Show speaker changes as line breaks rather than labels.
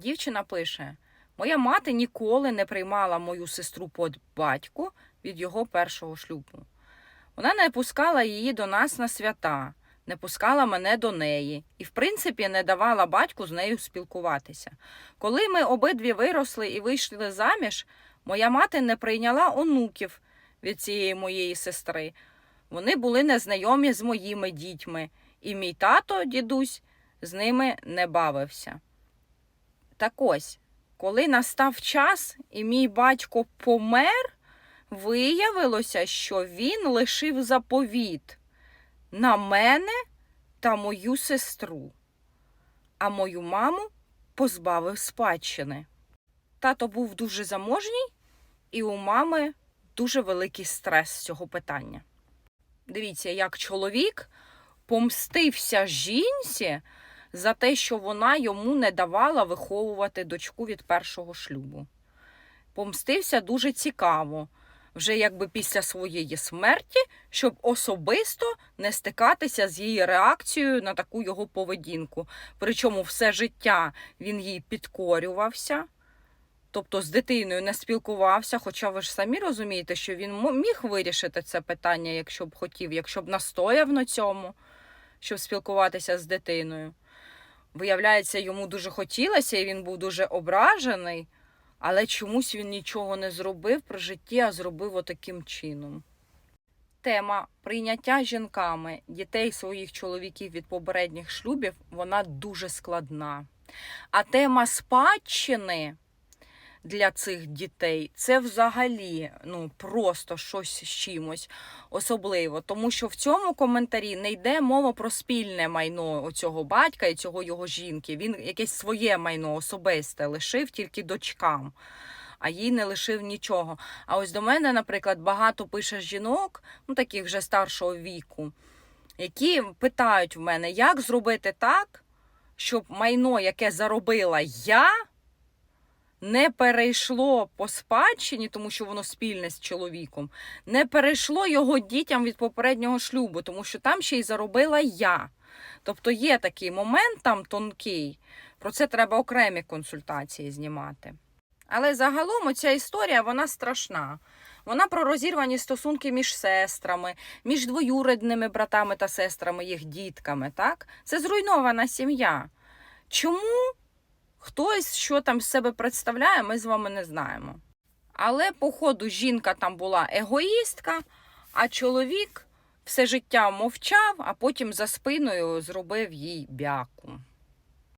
Дівчина пише: Моя мати ніколи не приймала мою сестру по батьку від його першого шлюбу. Вона не пускала її до нас на свята, не пускала мене до неї і, в принципі, не давала батьку з нею спілкуватися. Коли ми обидві виросли і вийшли заміж, моя мати не прийняла онуків від цієї моєї сестри. Вони були незнайомі з моїми дітьми, і мій тато, дідусь, з ними не бавився. Так ось, коли настав час і мій батько помер, виявилося, що він лишив заповіт на мене та мою сестру, а мою маму позбавив спадщини. Тато був дуже заможній, і у мами дуже великий стрес з цього питання. Дивіться, як чоловік помстився жінці за те, що вона йому не давала виховувати дочку від першого шлюбу. Помстився дуже цікаво, вже якби після своєї смерті, щоб особисто не стикатися з її реакцією на таку його поведінку. Причому все життя він їй підкорювався. Тобто з дитиною не спілкувався, хоча ви ж самі розумієте, що він міг вирішити це питання, якщо б хотів, якщо б настояв на цьому, щоб спілкуватися з дитиною. Виявляється, йому дуже хотілося, і він був дуже ображений, але чомусь він нічого не зробив при житті, а зробив отаким чином. Тема прийняття жінками дітей своїх чоловіків від попередніх шлюбів вона дуже складна. А тема спадщини для цих дітей це взагалі ну просто щось з чимось особливо, тому що в цьому коментарі не йде мова про спільне майно оцього батька і цього його жінки. Він якесь своє майно особисте лишив тільки дочкам. А їй не лишив нічого. А ось до мене, наприклад, багато пише жінок, ну таких вже старшого віку, які питають в мене, як зробити так, щоб майно, яке заробила я, не перейшло по спадщині, тому що воно спільне з чоловіком, не перейшло його дітям від попереднього шлюбу, тому що там ще й заробила я. Тобто є такий момент там тонкий, про це треба окремі консультації знімати. Але загалом оця історія вона страшна. Вона про розірвані стосунки між сестрами, між двоюрідними братами та сестрами, їх дітками. Так? Це зруйнована сім'я. Чому хтось що там з себе представляє, ми з вами не знаємо. Але, походу, жінка там була егоїстка, а чоловік все життя мовчав, а потім за спиною зробив їй бяку.